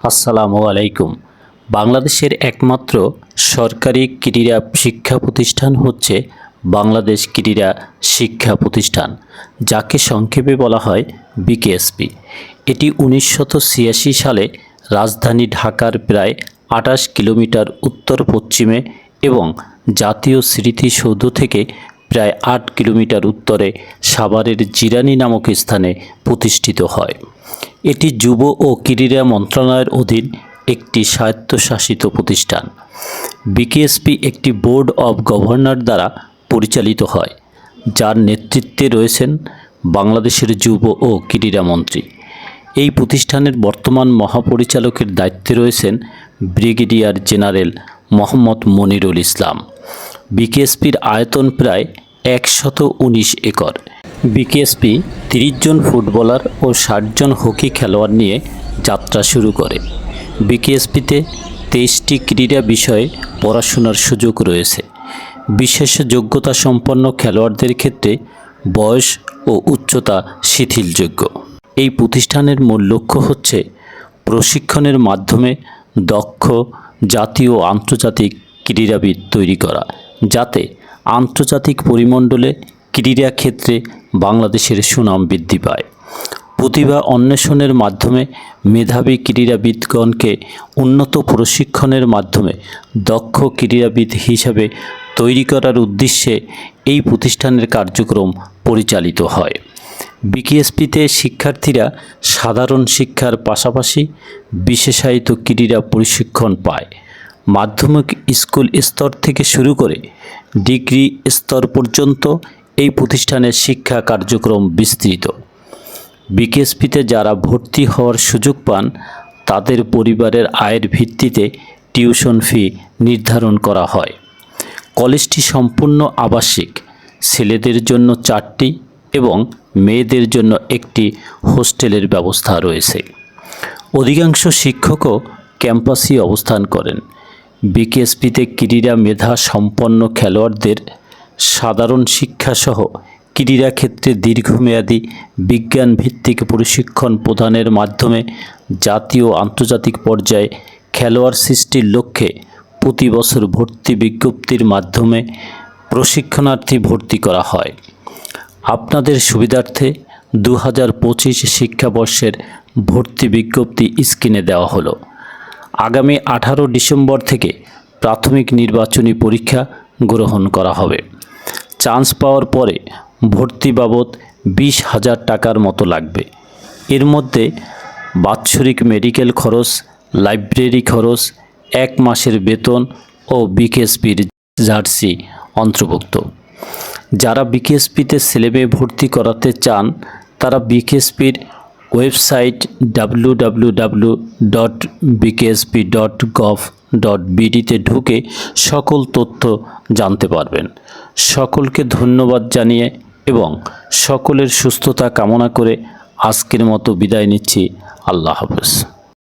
আসসালামু আলাইকুম। বাংলাদেশের একমাত্র সরকারি ক্রীড়া শিক্ষা প্রতিষ্ঠান হচ্ছে বাংলাদেশ ক্রীড়া শিক্ষা প্রতিষ্ঠান, যাকে সংক্ষেপে বলা হয় বিকেএসপি। এটি উনিশশত সালে রাজধানী ঢাকার প্রায় আটাশ কিলোমিটার উত্তর পশ্চিমে এবং জাতীয় স্মৃতিসৌধ থেকে প্রায় আট কিলোমিটার উত্তরে সাভারের জিরানি নামক স্থানে প্রতিষ্ঠিত হয়। এটি যুব ও ক্রীড়া মন্ত্রণালয়ের অধীন একটি স্বায়ত্তশাসিত প্রতিষ্ঠান। বিকেএসপি একটি বোর্ড অব গভর্নর দ্বারা পরিচালিত হয়, যার নেতৃত্বে রয়েছেন বাংলাদেশের যুব ও ক্রীড়া মন্ত্রী। এই প্রতিষ্ঠানের বর্তমান মহাপরিচালকের দায়িত্বে রয়েছেন ব্রিগেডিয়ার জেনারেল মোহাম্মদ মনিরুল ইসলাম। বিকেএসপির আয়তন প্রায় একশত উনিশ একর। বিকেএসপি তিরিশ জন ফুটবলার ও ষাট জন হকি খেলোয়াড় নিয়ে যাত্রা শুরু করে। বিকেএসপিতে তেইশটি ক্রীড়া বিষয়ে পড়াশোনার সুযোগ রয়েছে। বিশেষ যোগ্যতা সম্পন্ন খেলোয়াড়দের ক্ষেত্রে বয়স ও উচ্চতা শিথিলযোগ্য। এই প্রতিষ্ঠানের মূল লক্ষ্য হচ্ছে প্রশিক্ষণের মাধ্যমে দক্ষ জাতীয় ও আন্তর্জাতিক ক্রীড়াবিদ তৈরি করা। যাতে আন্তর্জাতিক পরিমণ্ডলে ক্রীড়া ক্ষেত্রে বাংলাদেশের সুনাম বৃদ্ধি পায়। প্রতিভা অন্বেষণের মাধ্যমে মেধাবী ক্রীড়াবিদগণকে উন্নত প্রশিক্ষণের মাধ্যমে দক্ষ ক্রীড়াবিদ হিসাবে তৈরি করার উদ্দেশ্যে এই প্রতিষ্ঠানের কার্যক্রম পরিচালিত হয়। বিকেএসপিতে শিক্ষার্থীরা সাধারণ শিক্ষার পাশাপাশি বিশেষায়িত ক্রীড়া প্রশিক্ষণ পায়। মাধ্যমিক স্কুল স্তর থেকে শুরু করে ডিগ্রি স্তর পর্যন্ত এই প্রতিষ্ঠানের শিক্ষা কার্যক্রম বিস্তৃত। বিকেএসপিতে যারা ভর্তি হওয়ার সুযোগ পান, তাদের পরিবারের আয়ের ভিত্তিতে টিউশন ফি নির্ধারণ করা হয়। কলেজটি সম্পূর্ণ আবাসিক, ছেলেদের জন্য চারটি এবং মেয়েদের জন্য একটি হোস্টেলের ব্যবস্থা রয়েছে। অধিকাংশ শিক্ষকও ক্যাম্পাসে অবস্থান করেন। বিকেএসপিতে ক্রীড়া মেধা সম্পন্ন খেলোয়াড়দের সাধারণ শিক্ষাসহ ক্রীড়া ক্ষেত্রে দীর্ঘমেয়াদী বিজ্ঞান ভিত্তিক প্রশিক্ষণ প্রদানের মাধ্যমে জাতীয় আন্তর্জাতিক পর্যায়ে খেলোয়াড় সৃষ্টির লক্ষ্যে প্রতি বছর ভর্তি বিজ্ঞপ্তির মাধ্যমে প্রশিক্ষণার্থী ভর্তি করা হয়। আপনাদের সুবিধার্থে দু হাজার পঁচিশ শিক্ষাবর্ষের ভর্তি বিজ্ঞপ্তি স্ক্রিনে দেওয়া হলো। আগামী আঠারো ডিসেম্বর থেকে প্রাথমিক নির্বাচনী পরীক্ষা গ্রহণ করা হবে। চান্স পাওয়ার পরে ভর্তি বাবদ বিশ হাজার টাকার মতো লাগবে। এর মধ্যে বাৎসরিক মেডিকেল খরচ, লাইব্রেরি খরচ, এক মাসের বেতন ও বিকেএসপির জার্সি অন্তর্ভুক্ত। যারা বিকেএসপিতে ছেলেমেয়ে ভর্তি করাতে চান, তারা বিকেএসপির website W W W dot BKSP dot gov dot বিডিতে ঢুকে সকল তথ্য জানতে পারবেন। সকলকে ধন্যবাদ জানিয়ে এবং সকলের সুস্থতা কামনা করে আজকের মতো বিদায় নিচ্ছি। আল্লাহ হাফেজ।